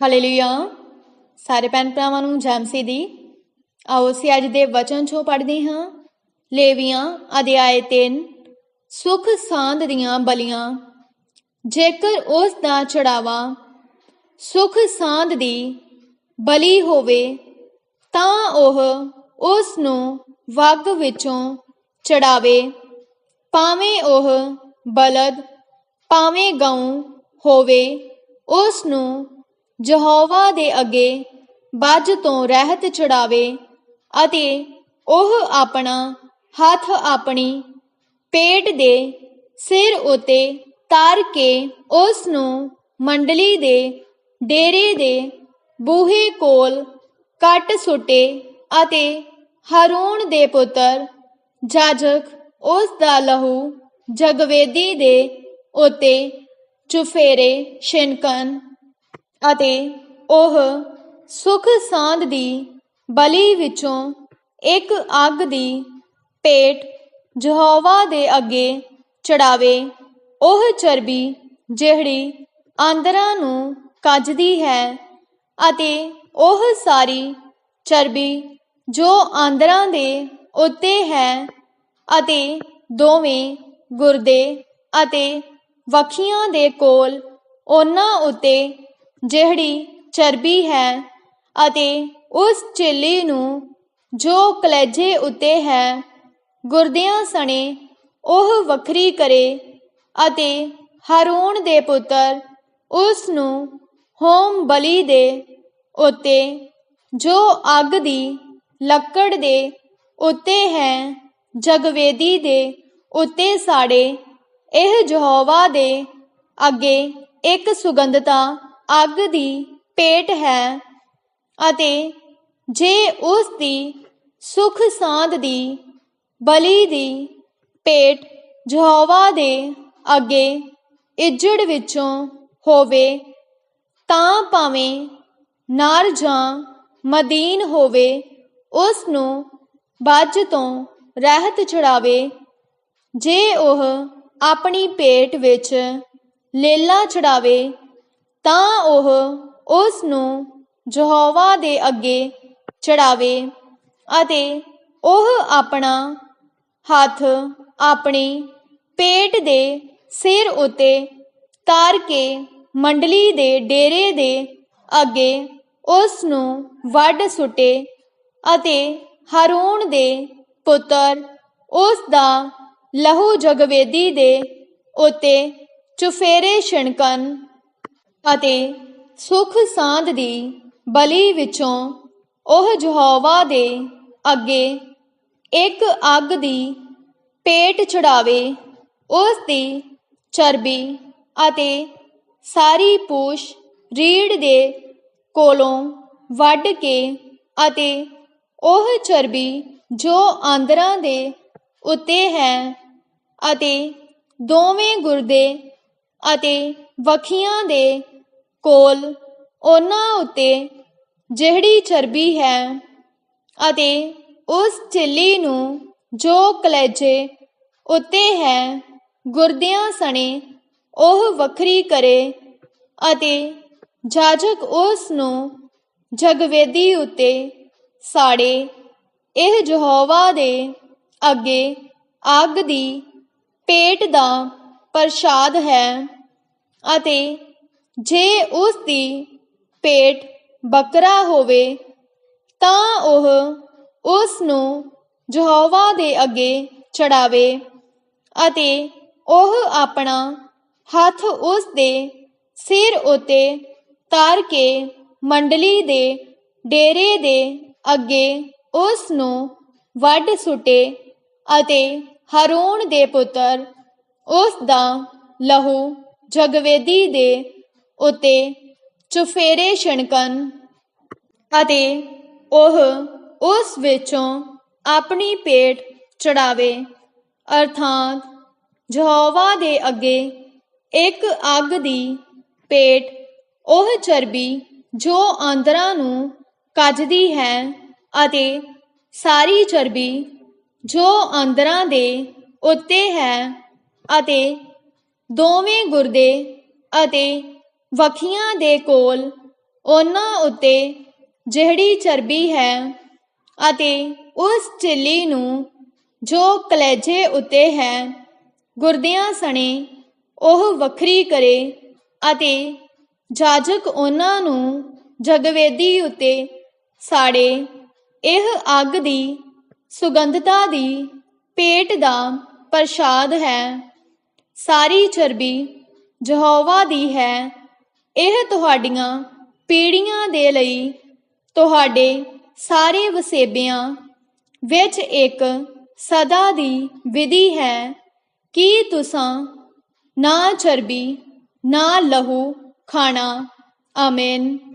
Hallelujah ਸਾਰੇ ਭੈਣ ਭਰਾਵਾਂ ਨੂੰ ਜੈਮਸੀ ਦੀ ਆਓ ਅਸੀਂ ਅੱਜ ਦੇ ਵਚਨ ਚੋਂ ਪੜ੍ਹਦੇ ਹਾਂ। ਲੇਵੀਆਂ ਅਧਿਆਇ 3 ਸੁਖ ਸਾਂਦ ਦੀਆਂ ਬਲੀਆਂ, ਜੇਕਰ ਉਸ ਦਾ ਚੜਾਵਾ ਸੁਖ ਸਾਂਦ ਦੀ ਬਲੀ ਹੋਵੇ, ਤਾਂ ਉਹ ਉਸ ਨੂੰ ਵੱਗ ਵਿੱਚੋਂ ਚੜਾਵੇ, ਭਾਵੇਂ ਉਹ ਬਲਦ, ਭਾਵੇਂ ਗਊ ਹੋਵੇ, ਉਸ ਨੂੰ ਯਹੋਵਾ ਦੇ ਅੱਗੇ ਬੱਜ ਤੋਂ ਰਹਿਤ ਚੜਾਵੇ ਅਤੇ ਉਹ ਆਪਣਾ ਹੱਥ ਆਪਣੀ ਪੇਟ ਦੇ ਸਿਰ ਉਤੇ ਤਾਰ ਕੇ ਉਸ ਨੂੰ ਮੰਡਲੀ ਦੇ ਡੇਰੇ ਦੇ ਬੂਹੇ ਕੋਲ ਕੱਟ ਸੁੱਟੇ ਅਤੇ ਹਰੂਣ ਦੇ ਪੁੱਤਰ ਜਾਜਕ ਉਸ ਦਾ ਲਹੂ ਜਗਵੇਦੀ ਦੇ ਉਤੇ ਚੁਫੇਰੇ ਛਿਨਕਣ ਅਤੇ ਉਹ ਸੁਖ ਸਾਂਦ ਦੀ ਬਲੀ ਵਿੱਚੋਂ ਇੱਕ ਅੱਗ ਦੀ ਪੇਟ ਯਹੋਵਾ ਦੇ ਅੱਗੇ ਚੜਾਵੇ, ਉਹ ਚਰਬੀ ਜਿਹੜੀ ਆਂਦਰਾਂ ਨੂੰ ਕੱਜਦੀ ਹੈ ਅਤੇ ਉਹ ਸਾਰੀ ਚਰਬੀ ਜੋ ਆਂਦਰਾਂ ਦੇ ਉੱਤੇ ਹੈ ਅਤੇ ਦੋਵੇਂ ਗੁਰਦੇ ਅਤੇ ਵਖੀਆਂ ਦੇ ਕੋਲ ਉਹਨਾਂ ਉੱਤੇ ਜਿਹੜੀ ਚਰਬੀ ਹੈ ਅਤੇ ਉਸ ਚੇਲੀ ਨੂੰ ਜੋ ਕਲੇਜੇ ਉੱਤੇ ਹੈ, ਗੁਰਦਿਆਂ ਸਣੇ ਉਹ ਵੱਖਰੀ ਕਰੇ ਅਤੇ ਹਰੂਣ ਦੇ ਪੁੱਤਰ ਉਸ ਨੂੰ ਹੋਮ ਬਲੀ ਦੇ ਉਤੇ ਜੋ ਅੱਗ ਦੀ ਲੱਕੜ ਦੇ ਉਤੇ ਹੈ, ਜਗਵੇਦੀ ਦੇ ਉਤੇ ਸਾੜੇ। ਇਹ ਯਹੋਵਾ ਦੇ ਅੱਗੇ ਇੱਕ ਸੁਗੰਧਤਾ ਅੱਗ ਦੀ ਪੇਟ ਹੈ ਅਤੇ ਜੇ ਉਸ ਦੀ ਸੁਖ ਸਾਂਦ ਦੀ ਬਲੀ ਦੀ ਪੇਟ ਯਹੋਵਾ ਦੇ ਅੱਗੇ ਇੱਜੜ ਵਿੱਚੋਂ ਹੋਵੇ, ਤਾਂ ਭਾਵੇਂ ਨਰ ਜਾਂ ਮਦੀਨ ਹੋਵੇ, ਉਸ ਨੂੰ ਬੱਜ ਤੋਂ ਰਹਿਤ ਚੜਾਵੇ ਜੇ ਉਹ ਆਪਣੀ ਪੇਟ ਵਿੱਚ ਲੇਲਾ ਚੜਾਵੇ ਤਾਂ ਉਹ ਉਸ ਨੂੰ ਯਹੋਵਾ ਦੇ ਅੱਗੇ ਚੜਾਵੇ ਅਤੇ ਉਹ ਆਪਣਾ ਹੱਥ ਆਪਣੀ ਪੇਟ ਦੇ ਸਿਰ ਉਤੇ ਤਾਰ ਕੇ ਮੰਡਲੀ ਦੇ ਡੇਰੇ ਦੇ ਅੱਗੇ ਉਸ ਨੂੰ ਵੱਢ ਸੁੱਟੇ ਅਤੇ ਹਰੂਣ ਦੇ ਪੁੱਤਰ ਉਸ ਦਾ ਲਹੂ ਜਗਵੇਦੀ ਦੇ ਉਤੇ ਚੁਫੇਰੇ ਛਿਣਕਣ ਅਤੇ ਸੁਖ ਸਾਂਦ ਦੀ ਬਲੀ ਵਿੱਚੋਂ ਉਹ ਯਹੋਵਾ ਦੇ ਅੱਗੇ ਇੱਕ ਅੱਗ ਦੀ ਪੇਟ ਚੜਾਵੇ, ਉਸ ਦੀ ਚਰਬੀ ਅਤੇ ਸਾਰੀ ਪੂਛ ਰੀੜ ਦੇ ਕੋਲੋਂ ਵੱਢ ਕੇ ਅਤੇ ਉਹ ਚਰਬੀ ਜੋ ਆਂਦਰਾਂ ਦੇ ਉੱਤੇ ਹੈ ਅਤੇ ਦੋਵੇਂ ਗੁਰਦੇ ਅਤੇ ਵਖੀਆਂ ਦੇ ਕੋਲ ਉਹਨਾਂ ਉਤੇ ਜਿਹੜੀ ਚਰਬੀ ਹੈ ਅਤੇ ਉਸ ਝਿੱਲੀ ਨੂੰ ਜੋ ਕਲੇਜੇ ਉਤੇ ਹੈ, ਗੁਰਦਿਆਂ ਸਣੇ ਉਹ ਵੱਖਰੀ ਕਰੇ ਅਤੇ ਜਾਜਕ ਉਸ ਨੂੰ ਜਗਵੇਦੀ ਉਤੇ ਸਾੜੇ। ਇਹ ਯਹੋਵਾ ਦੇ ਅੱਗੇ ਅੱਗ ਦੀ ਪੇਟ ਦਾ ਪ੍ਰਸ਼ਾਦ ਹੈ ਅਤੇ ਜੇ ਉਸ ਦੀ ਪੇਟ ਬੱਕਰਾ ਹੋਵੇ, ਤਾਂ ਉਹ ਉਸ ਨੂੰ ਯਹੋਵਾ ਦੇ ਅੱਗੇ ਚੜਾਵੇ ਅਤੇ ਉਹ ਆਪਣਾ ਹੱਥ ਉਸ ਦੇ ਸਿਰ ਉਤੇ ਤਾਰ ਕੇ ਮੰਡਲੀ ਦੇ ਡੇਰੇ ਦੇ ਅੱਗੇ ਉਸ ਨੂੰ ਵੱਢ ਸੁੱਟੇ ਅਤੇ ਹਰੂਣ ਦੇ ਪੁੱਤਰ ਉਸ ਦਾ ਲਹੂ ਜਗਵੇਦੀ ਦੇ ਉਤੇ ਚੁਫੇਰੇ ਛਿਣਕਣ ਅਤੇ ਉਹ ਉਸ ਵਿੱਚੋਂ ਆਪਣੀ ਪੇਟ ਚੜਾਵੇ। ਅਰਥਾਤ ਯਹੋਵਾ ਦੇ ਅੱਗੇ ਇੱਕ ਅੱਗ ਦੀ ਪੇਟ ਉਹ ਚਰਬੀ ਜੋ ਆਂਦਰਾਂ ਨੂੰ ਕੱਜਦੀ ਹੈ ਅਤੇ ਸਾਰੀ ਚਰਬੀ ਜੋ ਆਂਦਰਾਂ ਦੇ ਉੱਤੇ ਹੈ ਅਤੇ ਦੋਵੇਂ ਗੁਰਦੇ ਅਤੇ ਵੱਖੀਆਂ ਦੇ ਕੋਲ ਉਹਨਾਂ ਉੱਤੇ ਜਿਹੜੀ ਚਰਬੀ ਹੈ ਅਤੇ ਉਸ ਝਿੱਲੀ ਨੂੰ ਜੋ ਕਲੇਜੇ ਉੱਤੇ ਹੈ, ਗੁਰਦਿਆਂ ਸਣੇ ਉਹ ਵੱਖਰੀ ਕਰੇ ਅਤੇ ਜਾਜਕ ਉਹਨਾਂ ਨੂੰ ਜਗਵੇਦੀ ਉੱਤੇ ਸਾੜੇ। ਇਹ ਅੱਗ ਦੀ ਸੁਗੰਧਤਾ ਦੀ ਪੇਟ ਦਾ ਪ੍ਰਸ਼ਾਦ ਹੈ। ਸਾਰੀ ਚਰਬੀ ਯਹੋਵਾ ਦੀ ਹੈ। ਇਹ ਤੁਹਾਡੀਆਂ ਪੀੜ੍ਹੀਆਂ ਦੇ ਲਈ ਤੁਹਾਡੇ ਸਾਰੇ ਵਸੇਬਿਆਂ ਵਿੱਚ ਇੱਕ ਸਦਾ ਦੀ ਵਿਧੀ ਹੈ ਕਿ ਤੁਸਾਂ ਨਾ ਚਰਬੀ, ਨਾ ਲਹੂ ਖਾਣਾ। ਆਮੀਨ।